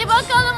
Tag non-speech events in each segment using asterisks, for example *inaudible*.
Hadi bakalım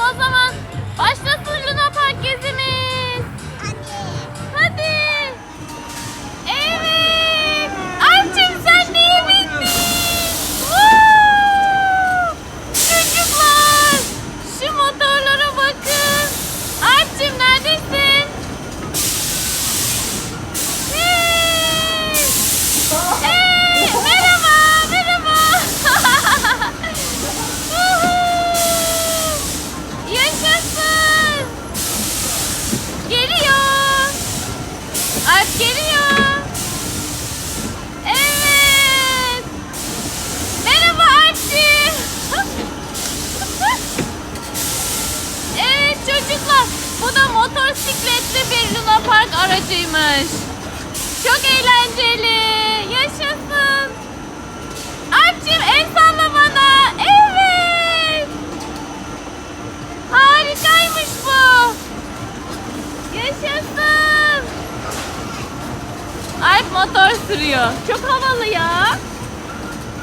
Bu da motosikletli bir Luna Park aracıymış. Çok eğlenceli. Yaşasın. Alp'ciğim el salla bana. Evet. Harikaymış bu. Yaşasın. Alp motor sürüyor. Çok havalı ya.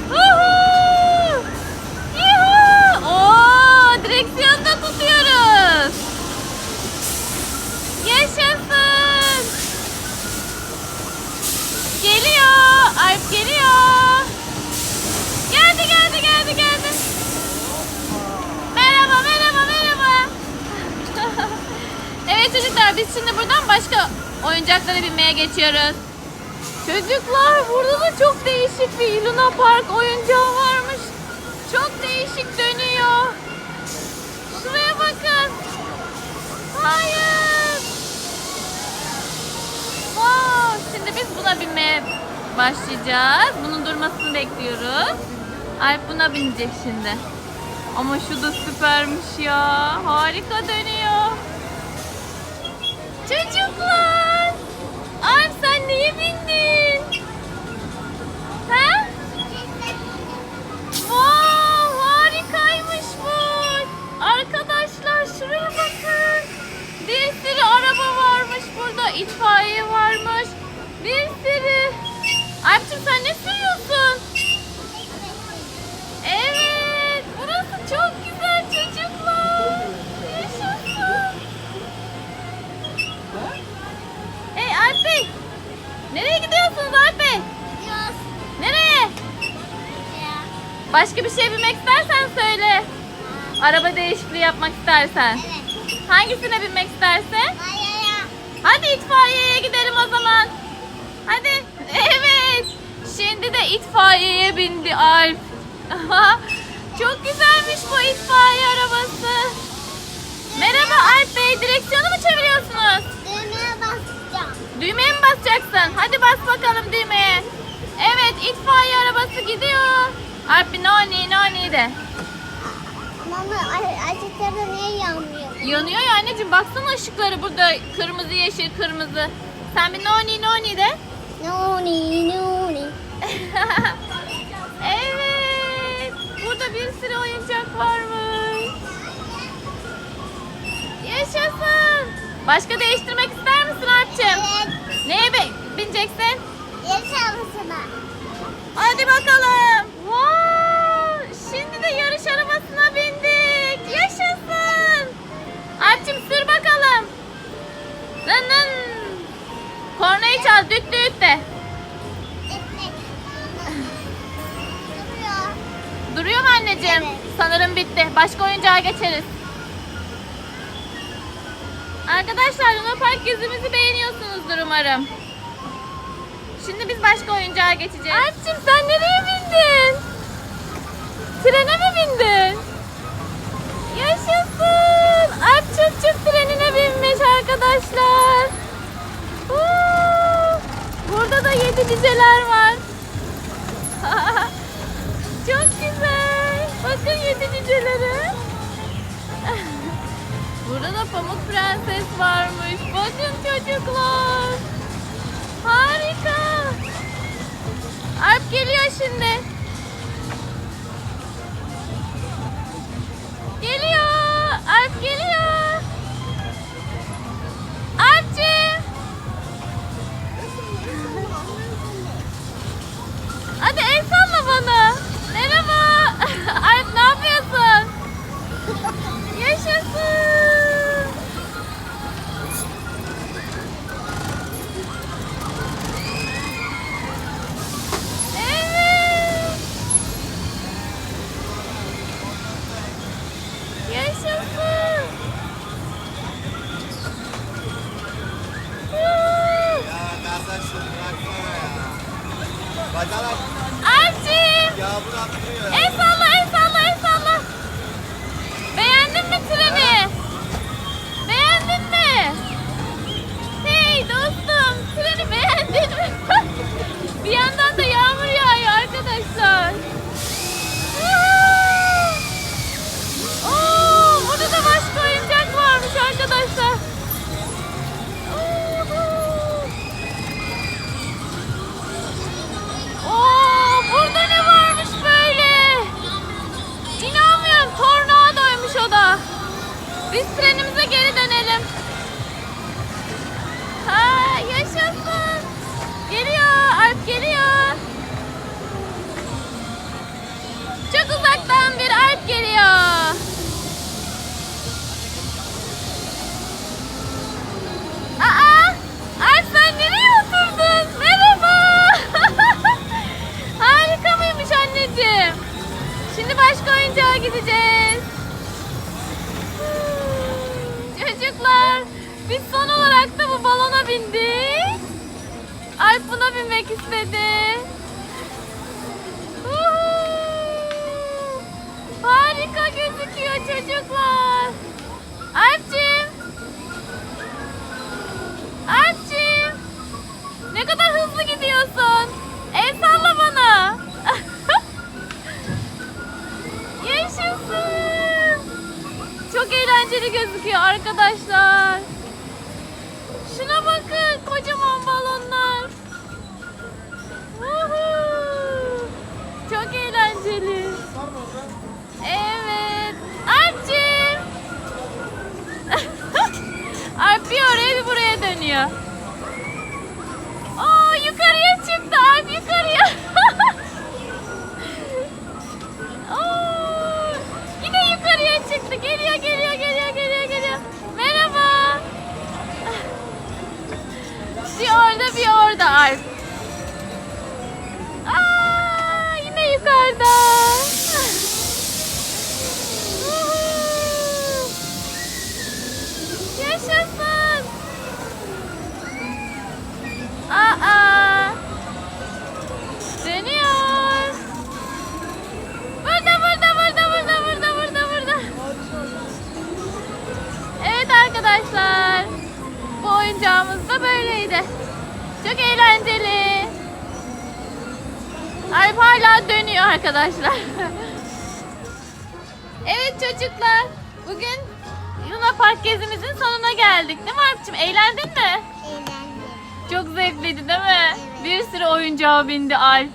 Huhu! Yuhu! Oo, direksiyonu da tutuyoruz. Yaşasın. Geliyor. Alp geliyor. Geldi geldi geldi geldi. Merhaba merhaba merhaba. evet çocuklar biz şimdi buradan başka oyuncaklara binmeye geçiyoruz. Çocuklar burada da çok değişik bir Luna Park oyuncağı varmış. Çok değişik dönüyor. Şuraya bakın. Hayır. Wow, şimdi biz buna binmeye başlayacağız. Bunun durmasını bekliyoruz. Alp buna binecek şimdi. Ama şu da süpermiş ya. Harika dönüyor. Çocuklar. Alp sen neye bindin? Araba değişikliği yapmak istersen. Hangisine binmek istersen? Hadi itfaiyeye gidelim o zaman. Hadi. Evet. Şimdi de itfaiyeye bindi Alp. *laughs* Çok güzelmiş bu itfaiye arabası. Merhaba Alp Bey. Direksiyonu mu çeviriyorsunuz? Düğmeye mi basacaksın? Hadi bas bakalım düğmeye. Evet itfaiye arabası gidiyor. Alp bir nani nani de. Yanıyor ya anneciğim baksana ışıkları burada kırmızı yeşil kırmızı. Sen bir noni noni de. *laughs* evet. Burada bir sürü oyuncak varmış. Yaşasın. Başka değiştirmek ister misin Alp'ciğim? Neye be- bineceksin? Hadi bakalım. Wow! Şimdi de yarış arabasına bindik. Kornayı çal düt düt de. *laughs* Duruyor mu anneciğim? Evet. Sanırım bitti. Başka oyuncağa geçeriz. Arkadaşlar Luna Park gezimizi beğeniyorsunuzdur umarım. Şimdi biz başka oyuncağa geçeceğiz. Alp'cim sen nereye bindin? Trene mi bindin? Yaşasın. Alp çıp çıp trenine binmiş arkadaşlar. Huu! Burada da yedi cüceler var. *laughs* Çok güzel. Bakın yedi cücelere. *laughs* Burada da Pamuk Prenses varmış. Bakın çocuklar. Harika. Alp geliyor şimdi. Geliyor. Bacanak. Alp'cim. Ya bunu attırıyor. Çocuklar, biz son olarak da bu balona bindik. Alp buna binmek istedi. Huhu! Harika gözüküyor çocuklar. Bir oraya bir buraya dönüyor. Oo yukarıya çıktı Alp yukarıya. *laughs* Oo, yine yukarıya çıktı. Geliyor geliyor geliyor arkadaşlar. evet çocuklar. Bugün Luna Park gezimizin sonuna geldik. Değil mi Alp'cim? Eğlendin mi? Çok zevkliydi değil mi? Bir sürü oyuncağa bindi Alp.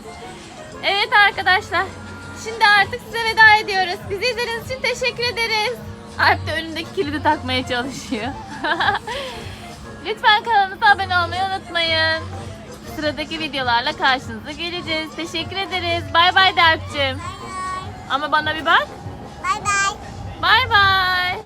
Evet arkadaşlar. Şimdi artık size veda ediyoruz. Bizi izlediğiniz için teşekkür ederiz. Alp de önündeki kilidi takmaya çalışıyor. *laughs* Lütfen kanalımıza abone olmayı unutmayın. Sıradaki videolarla karşınıza geleceğiz. Teşekkür ederiz. Bay bay de Alp'cim. Ama bana bir bak. Bye bye. Bay bay.